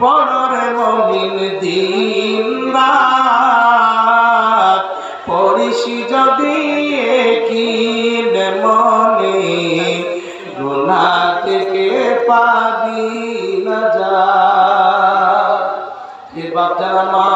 পড়রে মমিন দিন পড়িসি যদি মনে গুনা থেকে পাবি না যা। বাচ্চারা মা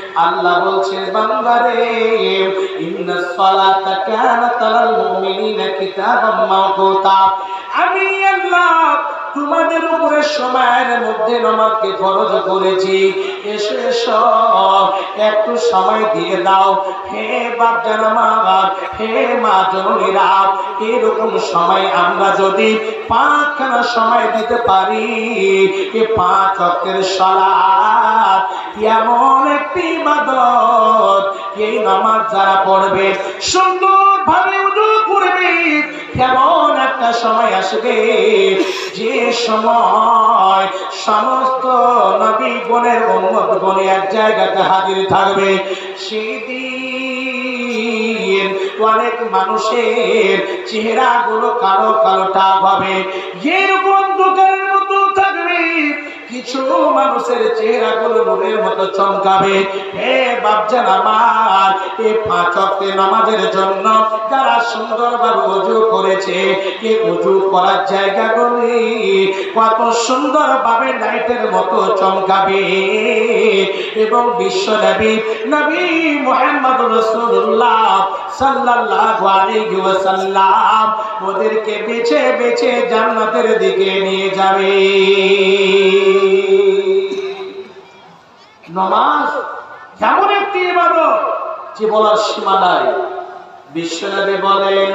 আল্লাহ বলছে বান্দারে ইন্নাস সালাতা কানাত আলাল মুমিনিনা কিতাবাম মাওকুতা। আমি আল্লাহ তোমাদের উপরে সময়ের মধ্যে নামাজকে ফরজ করেছি। এসে, এসো, একটু সময় দিয়ে দাও। হে বাপ জানামার হে মা জননীরা, এরকম সময় আমরা যদি পাঁচখানা সময় দিতে পারি, এ পাঁচ অক্ষের সালাত, এমন একটি ইবাদত, এই নামাজ যারা পড়বে সুন্দর ভাবে আসবে। যে সময় সমস্ত নবী গণের উম্মত গণে এক জায়গাতে হাজির থাকবে, সেদিন অনেক মানুষের চেহারা গুলো কালো কালো টাক হবে। এরকম দোকানের কিছু মানুষের চেহারা গুলো নূরের মতো চমকাবে। হে বাপজান আমার এই পাঁচ ওয়াক্তে নামাজের জন্য যারা সুন্দরভাবে উজু করেছে এই উজু করার জায়গাগুলি কত সুন্দরভাবে লাইটের মতো চমকাবে। এবং বিশ্ব নবী নবী মোহাম্মদ রসুল্লাহ সাল্লাল্লাহু আলাইহি ওয়াসাল্লাম ওদেরকে বেছে বেছে জান্নাতের দিকে নিয়ে যাবে। নমাজ কেমন একটি ইবাদত যে বলার সীমা নাই। বিশ্বনবী বলেন,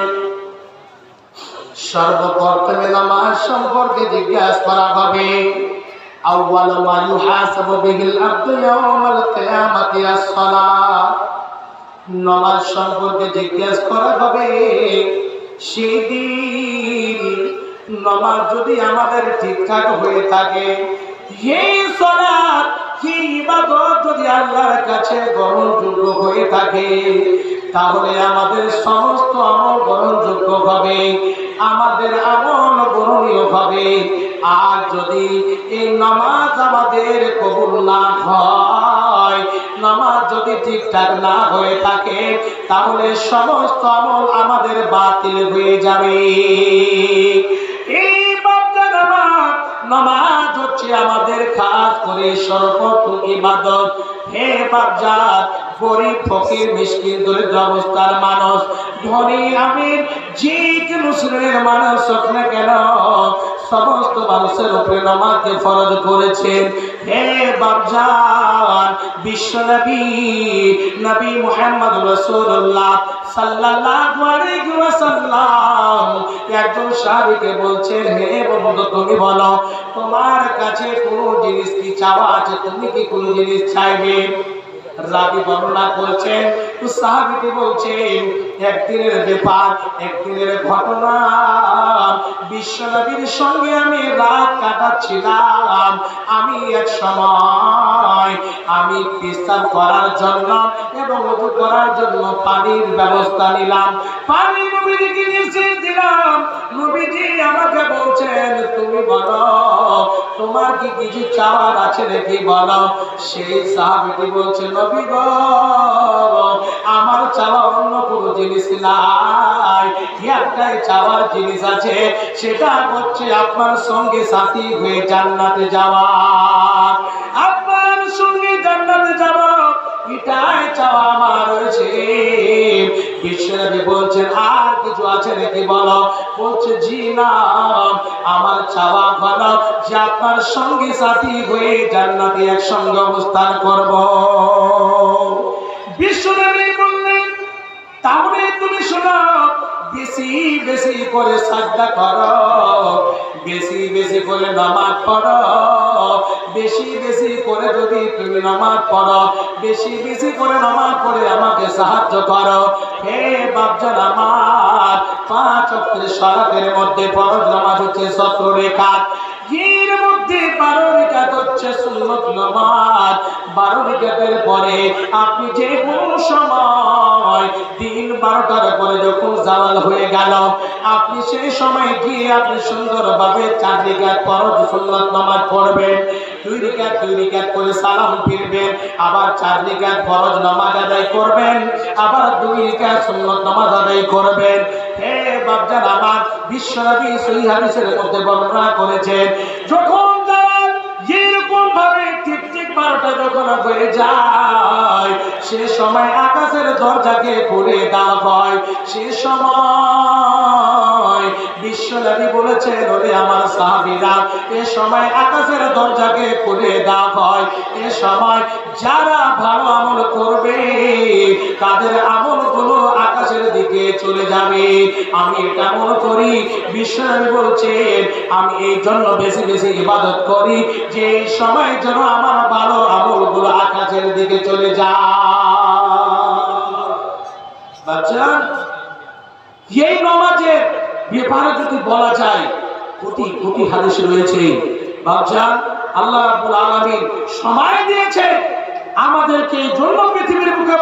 সর্বপ্রথমে নামাজ সম্পর্কে জিজ্ঞাসা করা হবে, আউয়াল মা ইউহাসাবু বিহিল আবদু ইয়াউমাল কিয়ামাতি আস-সালাত। নামাজ সম্পর্কে জিজ্ঞাসা করা হবে। সেদিন নামাজ যদি আমাদের ঠিকঠাক হয়ে থাকে যদি আল্লাহর কাছে গ্রহণযোগ্য হয়ে থাকে, তাহলে আমাদের সমস্ত আমল গ্রহণযোগ্য হবে, আমাদের আমল গ্রহণীয় হবে। আর যদি এই নামাজ আমাদের কবুল না হয় নামাজ যদি ঠিকঠাক না হয়ে থাকে, তাহলে সমস্ত আমল আমাদের বাতিল হয়ে যাবে। এই নামাজ হচ্ছে আমাদের খাস করে সর্বপ্রথম ইবাদত। হে গরিব, ফকির দরিদ্র অবস্থার মানুষ, ধনী, আমির, যে কোনো শ্রেণির মানুষ হোক না কেন, সমস্ত মানুষের উপরে নামাজকে ফরজ করেছেন। হে বাপজান বিশ্ব সাহাবীকে বলছেন, হে বলো, তোমার কাছে কোন জিনিস কি চাওয়া আছে? তুমি কি কোন জিনিস চাইবে? রাবি বর্ণনা করছেন, তো বলছেন একদিনের ব্যাপার একদিনের ঘটনা। বিশ্বনবীর সঙ্গে আমি রাত কাটাচ্ছিলাম। আমি এক সময় আমি পেশাব করার জন্য এবং উজু করার জন্য পানির ব্যবস্থা নিলাম। পানি নবীজিকে নিয়ে দিলাম। নবীজি আমাকে বলছেন, তুমি বলো, তোমার কি কিছু চাওয়ার আছে নাকি বলো? সেই সাহাবিটি বলছে, নবী আমার চাওয়া অন্য কোনো জিনিস নাই একটাই চাওয়ার জিনিস আছে, সেটা হচ্ছে আপনার সঙ্গে সাথী হয়ে জান্নাতে যাওয়া। আপনার সঙ্গে জান্নাতে যাওয়া আমার কিছু আছে বলো? না, আমার চাওয়া হলো যে আপনার সঙ্গে সাথী হয়ে জান্নাতে একসঙ্গে অবস্থান করব। তাহলে তুমি শোনো, বেশি বেশি করে বেশি বেশি করে নামাজ পড়ো, বেশি বেশি করে যদি তুমি নামাজ পড়ো, বেশি বেশি করে নামাজ পড়ে আমাকে সাহায্য করো। হে বাপজান আমার, পাঁচ অক্ষরের সরাতের মধ্যে ফরজ নামাজ হচ্ছে মধ্যে বারো হচ্ছে সুন্নত নামাজ পরে আপনি যে সময় দিন বারোটার পরে যখন জালাল হয়ে গেল, আপনি সেই সময় গিয়ে আপনি সুন্দরভাবে চার ফরজ সুন্নত নামাজ পড়বেন, দুই দুই করে সালাম ফিরবেন, আবার চার ফরজ নামাজ আদায় করবেন, আবার দুই সুন্নত নামাজ আদায় করবেন। হে বাপজান আমার, বিশ্বনবী হাদিসের মধ্যে বর্ণনা করেছেন, যখন বারোটা যখন হয়ে যায় সে সময় আকাশের দরজাকে খুলে দেওয়া হয়। সে সময় বিশ্বনবী বলেছেন, ওরে আমার সাহাবীরা, এ সময় আকাশের দরজাকে খুলে দেওয়া হয়। এ সময় যারা ভালো আমল করবে, তাদের আমলগুলো আকাশের দিকে চলে যাবে। আমি এটা মনে করি বিশ্বনবী বলছেন, আমি এই জন্য বেশি বেশি ইবাদত করি যে এই সময় যেন আমার ভালো আমলগুলো আকাশের দিকে চলে যায়। বাচ্চারা এই নামাজের ব্যাপারে যদি বলা যায় কোটি কোটি হাদিস রয়েছে বাচ্চা আল্লাহ রাব্বুল আলামিন সময় দিয়েছে, আমাদেরকে জন্য পৃথিবীর মুখে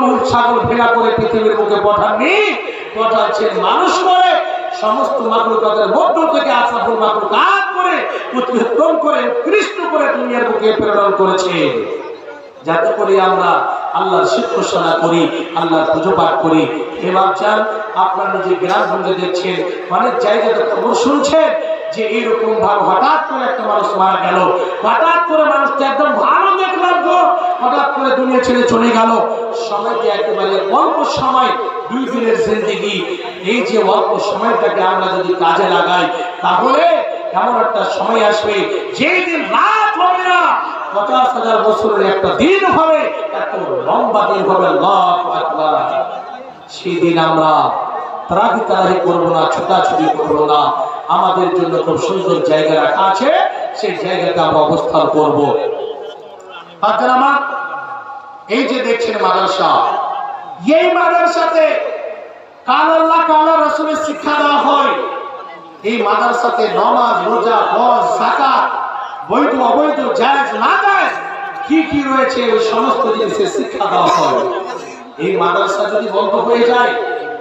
গরু ছাগল করে পৃথিবীর মুখে পাঠাননি, পাঠাচ্ছেন মানুষ করে সমস্ত মাকলুকাতের মধ্য থেকে করে উৎপাদন করে কৃষ্ণ করে দুনিয়ার মুখে প্রেরণ করেছে। যাতে করে আমরা আল্লাহর শিক্ষাশোনা করি, আল্লাহর পুজো পাঠ করি। হে বাচ্চান আপনারা নিজে গ্রামগঞ্জে দেখছেন, অনেক জায়গাতে খবর শুনছেন যে এইরকম ভাবে হঠাৎ করে একটা মানুষ মারা গেল। হঠাৎ করে মানুষটা একদম ভালো দেখলাম গো। হঠাৎ করে দুনিয়া ছেড়ে চলে গেল। সময়টি একেবারে অল্প সময়, দুই দিনের জিন্দিগি। এই যে অল্প সময়টাকে আমরা যদি কাজে লাগাই, তাহলে এমন একটা সময় আসবে যেই দিন রাত হবে না পঞ্চাশ হাজার বছরের একটা দিন হবে এত লম্বা দিন হবে, আল্লাহু আকবার। সেই দিন আমরা তারাহি করব না, ছোটাছুটি করব না। আমাদের জন্য খুব সুন্দর জায়গা রাখা আছে, সেই জায়গাতে আমরা অবস্থান করব। এই যে দেখছেন মাদ্রাসা, এই মাদ্রাসাতে কাল আল্লাহ কাল রসুলের শিক্ষা দেওয়া হয়। এই মাদ্রাসাতে নমাজ, রোজা, হজ, যাকাত, বৈধ, অবৈধ, জায়েজ, না জায়েজ কি কি রয়েছে, ওই সমস্ত জিনিসের শিক্ষা দেওয়া হয়। এই মাদ্রাসা যদি বন্ধ হয়ে যায়,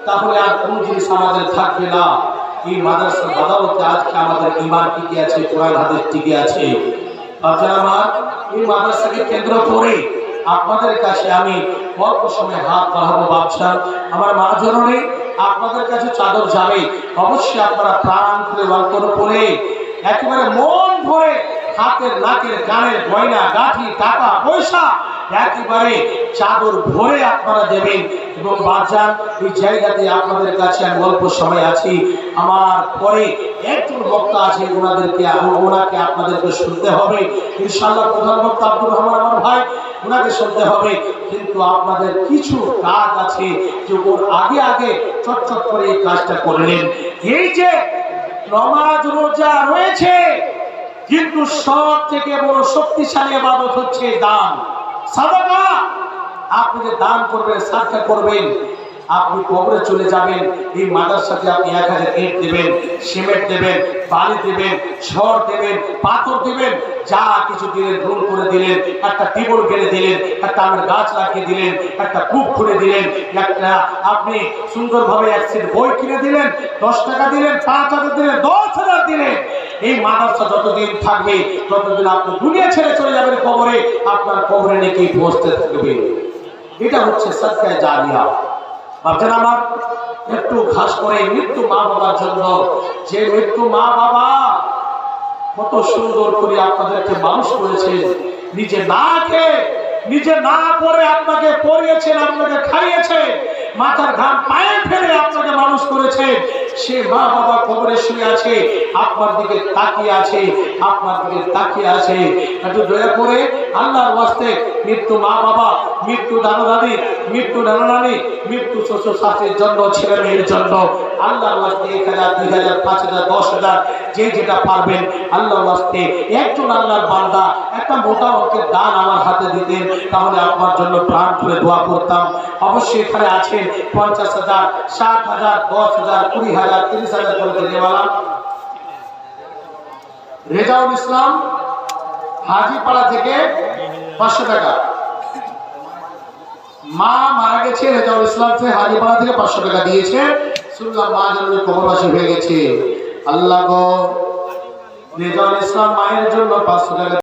তাহলে আর কোন জিনিস আমাদের থাকবে না। এই মাদ্রাসার বদলতে আজকে আমাদের ইমান টিকে আছে, কোরআন হাদিস টিকে আছে। আপনারা আমার এই মাদ্রাসাকে কেন্দ্র করে আপনাদের কাছে আমি অল্প সময় হাত বাড়াবো আমার মা জননী, আপনাদের কাছে চাদর যাবে। অবশ্যই আপনারা প্রাণ খুলে অল্পর পরে একেবারে মন হাতের নাকের কানের গয়না গাঠি, টাকা, পয়সা একেবারে চাদর ভরে আপনারা দেবেন এবং বাজার এই জায়গাতে আপনাদের কাছে আমি অল্প সময় আছি। আমার পরে একজন বক্তা আছে ওনাদেরকে ওনাকে আপনাদেরকে শুনতে হবে। ইনশাআল্লাহ প্রধান বক্তা আব্দুর রহমান আমার ভাই, ওনাকে শুনতে হবে। কিন্তু আপনাদের কিছু কাজ আছে যে ওর আগে আগে চটচট করে এই কাজটা করলেন এই যে নমাজ রোজা রয়েছে কিন্তু সব থেকে বড় শক্তিশালী আবাদত হচ্ছে দান। সাদাকা! আপনি যে দান করবেন, সাদকা করবেন, আপনি কবরে চলে যাবেন, এই মাদার সাথে আপনি এক হাজার ইট দেবেন, সিমেন্ট দেবেন, বালি দেবেন, ঝড় দেবেন, পাথর দেবেন, যা কিছু দিলেন, রোল করে দিলেন, একটা টিবল গেড়ে দিলেন, একটা আমের গাছ লাগিয়ে দিলেন, একটা কূপ খুলে দিলেন, একটা আপনি সুন্দরভাবে এক সিট বই কিনে দিলেন, দশ টাকা দিলেন, পাঁচ হাজার দিলেন, দশ এই মাদ্রাসা যতদিন থাকবে, ততদিন আপনি দুনিয়া ছেড়ে চলে যাবেন কবরে। আপনার কবরে নাকি বসতে থাকবে। এটা হচ্ছে সত্যায় জানিয়া ভাবছেন আমার, একটু ঘাস করে মৃত্যু মা বাবার জন্য। যে মৃত্যু মা বাবা কত সুন্দর করে আপনাদেরকে মানুষ করেছেন নিজে না খেয়ে, নিজে না পরে আপনাকে পরিয়েছেন, আপনাকে খাইয়েছে মাথার ঘাম পায়ে ফেলে আপনাকে মানুষ করেছে। সে মা বাবা কবরে শুয়ে আছে, আপনার দিকে তাকিয়ে আছে, আপনার দিকে তাকিয়ে আছে। একটু দয়া করে আল্লাহর বাস্তে মৃত্যু মা বাবা মৃত্যু দাদা দাদি মৃত্যু নানা নানি মৃত্যু শ্বশুর শাশুড়ির জন্য, ছেলে মেয়ের জন্য। আল্লাহর বাস্তে এক হাজার, দুই হাজার, পাঁচ হাজার, দশ হাজার, যে যেটা পারবেন আল্লাহর ওয়াস্তে একজন আল্লাহর বান্দা একটা মোটা অঙ্কের দান আমার হাতে দিতেন, তাহলে আপনার জন্য প্রাণ খুলে দোয়া করতাম। অবশ্যই এখানে আছেন পঞ্চাশ হাজার, ষাট হাজার, দশ হাজার, কুড়ি হাজার, তিরিশ হাজার করে দেওয়ালা। রেজাউল ইসলাম, হাজিপাড়া থেকে পাঁচশো টাকা। মা মারা গেছে, রেজাউল ইসলাম হাজিপাড়া থেকে পাঁচশো টাকা দিয়েছে। শুনলাম মা যেন কবরবাসী হয়ে গেছে। আল্লাহ গো রেজাউল ইসলাম মায়ের জন্য টাকা